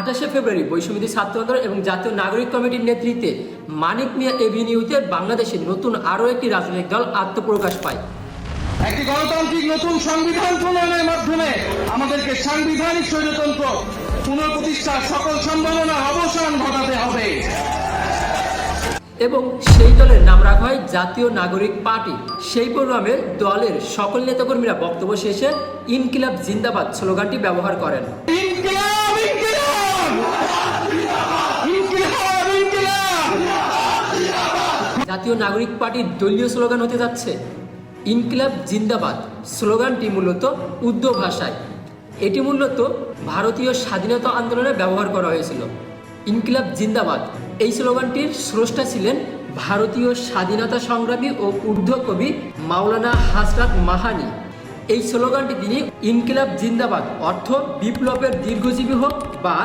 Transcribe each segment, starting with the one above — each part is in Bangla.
আঠাশে ফেব্রুয়ারি বৈষম্যদী ছাত্র আন্দোলন এবং জাতীয় নাগরিক কমিটির নেতৃত্বে মানিক মিয়া এভিনিউতে বাংলাদেশের নতুন আরও একটি রাজনৈতিক দল আত্মপ্রকাশ পায়। একটি গণতান্ত্রিক নতুন সংবিধান প্রণয়নের মাধ্যমে আমাদেরকে সাংবিধানিক স্বৈরতন্ত্র পুনঃপ্রতিষ্ঠার সকল সম্ভাবনার অবসান ঘটাতে হবে। এবং সেই দলের নাম রাখা হয় জাতীয় নাগরিক পার্টি। সেই প্রোগ্রামে দলের সকল নেতাকর্মীরা বক্তব্য শেষে ইনকিলাব জিন্দাবাদ স্লোগানটি ব্যবহার করেন ইনকিলাব ইনকিলাব ইনকিলাব ইনকিলাব জাতীয় নাগরিক পার্টির দলীয় স্লোগান হতে যাচ্ছে, ইনকিলাব জিন্দাবাদ। স্লোগানটি মূলত উর্দু ভাষায়। এটি মূলত ভারতীয় স্বাধীনতা আন্দোলনে ব্যবহার করা হয়েছিল। ইনকিলাব জিন্দাবাদ। এই স্লোগানটির স্রষ্টা ছিলেন ভারতীয় স্বাধীনতা সংগ্রামী ও উর্দু কবি মাওলানা হাসরাত মাহানি। এই স্লোগানটি তিনি ইনকিলাব জিন্দাবাদ অর্থ বিপ্লবের দীর্ঘজীবী হোক বা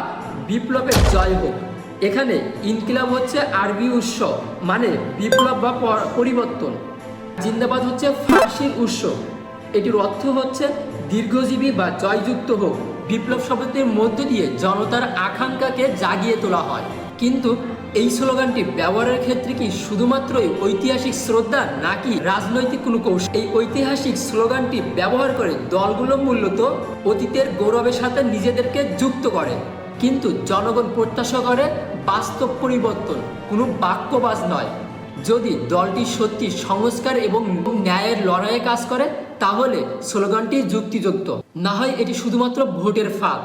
বিপ্লবের জয় হোক। এখানে ইনকিলাব হচ্ছে আরবি উৎস মানে বিপ্লব বা পরিবর্তন। জিন্দাবাদ হচ্ছে ফার্সির উৎস। এটির অর্থ হচ্ছে দীর্ঘজীবী বা জয়যুক্ত হোক। বিপ্লব শব্দটির মধ্য দিয়ে জনতার আকাঙ্ক্ষাকে জাগিয়ে তোলা হয়। কিন্তু এই স্লোগানটি ব্যবহারের ক্ষেত্রে কি শুধুমাত্রই ঐতিহাসিক শ্রদ্ধা নাকি রাজনৈতিক কোনো কৌশল? এই ঐতিহাসিক স্লোগানটি ব্যবহার করে দলগুলো মূলত অতীতের গৌরবের সাথে নিজেদেরকে যুক্ত করে। কিন্তু জনগণ প্রত্যাশা করে বাস্তব পরিবর্তন, কোনো বাক্যবাজ নয়। যদি দলটি সত্যি সংস্কার এবং ন্যায়ের লড়াইয়ে কাজ করে, তাহলে স্লোগানটি যুক্তিযুক্ত। না হয় এটি শুধুমাত্র ভোটের ফাঁদ